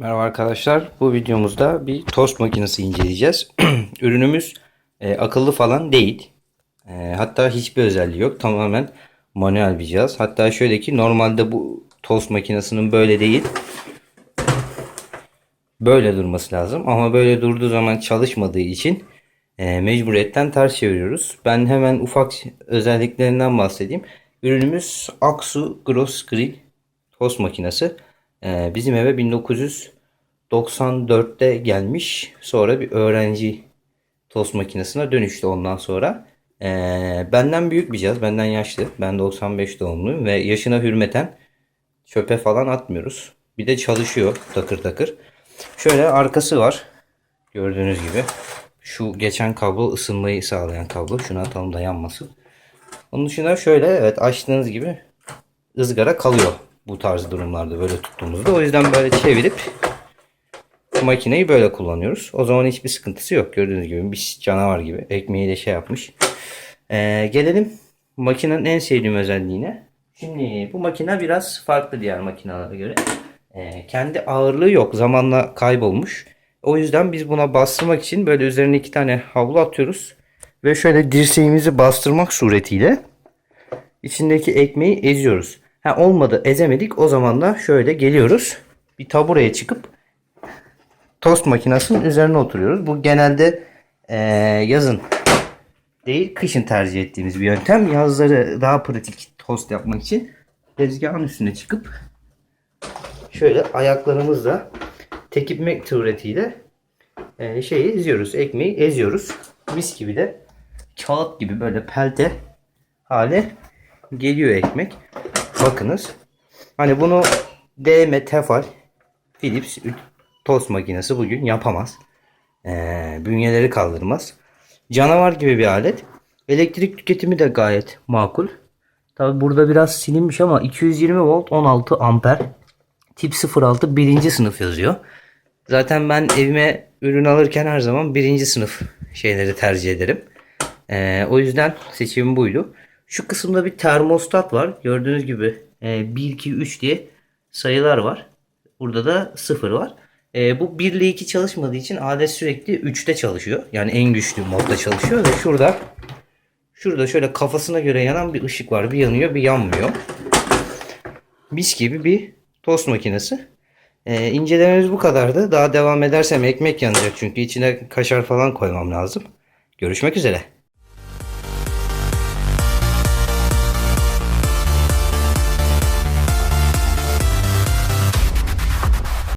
Merhaba arkadaşlar. Bu videomuzda bir tost makinesi inceleyeceğiz. Ürünümüz e, akıllı falan değil. E, hatta hiçbir özelliği yok. Tamamen manuel bir cihaz. Hatta şöyle ki normalde bu tost makinesinin böyle değil. Böyle durması lazım. Ama böyle durduğu zaman çalışmadığı için e, mecburiyetten ters çeviriyoruz. Ben hemen ufak özelliklerinden bahsedeyim. Ürünümüz Aksu Gross Grill tost makinesi. E, bizim eve 1994'te gelmiş. Sonra bir öğrenci tost makinesine dönüştü ondan sonra. E, benden büyük bir cihaz. Benden yaşlı. Ben 95 doğumluyum ve yaşına hürmeten çöpe falan atmıyoruz. Bir de çalışıyor takır takır. Şöyle arkası var. Gördüğünüz gibi. Şu geçen kablo ısınmayı sağlayan kablo. Şunu atalım da yanmasın. Onun dışında şöyle evet açtığınız gibi ızgara kalıyor bu tarz durumlarda böyle tuttuğumuzda. O yüzden böyle çevirip makineyi böyle kullanıyoruz. O zaman hiçbir sıkıntısı yok. Gördüğünüz gibi bir canavar gibi. Ekmeği de şey yapmış. Ee, gelelim makinenin en sevdiğim özelliğine. Şimdi bu makine biraz farklı diğer makinelere göre. Ee, kendi ağırlığı yok. Zamanla kaybolmuş. O yüzden biz buna bastırmak için böyle üzerine iki tane havlu atıyoruz. Ve şöyle dirseğimizi bastırmak suretiyle içindeki ekmeği eziyoruz. Ha olmadı ezemedik o zaman da şöyle geliyoruz. Bir tabureye çıkıp tost makinesinin üzerine oturuyoruz. Bu genelde eee, yazın değil kışın tercih ettiğimiz bir yöntem. Yazları daha pratik tost yapmak için tezgahın üstüne çıkıp şöyle ayaklarımızla tekipmek suretiyle eee, şeyi eziyoruz. Ekmeği eziyoruz. Mis gibi de kağıt gibi böyle pelte hale geliyor ekmek. Bakınız. Hani bunu DM Tefal Philips tost makinesi bugün yapamaz. Ee, bünyeleri kaldırmaz. Canavar gibi bir alet. Elektrik tüketimi de gayet makul. Tabi burada biraz silinmiş ama 220 volt 16 amper. Tip 06 birinci sınıf yazıyor. Zaten ben evime ürün alırken her zaman birinci sınıf şeyleri tercih ederim. Ee, o yüzden seçimim buydu. Şu kısımda bir termostat var. Gördüğünüz gibi e, 1, 2, 3 diye sayılar var. Burada da 0 var. E, bu 1 ile 2 çalışmadığı için alet sürekli 3'te çalışıyor. Yani en güçlü modda çalışıyor ve şurada şurada şöyle kafasına göre yanan bir ışık var. Bir yanıyor bir yanmıyor. Mis gibi bir tost makinesi. E, incelememiz bu kadardı. Daha devam edersem ekmek yanacak çünkü içine kaşar falan koymam lazım. Görüşmek üzere.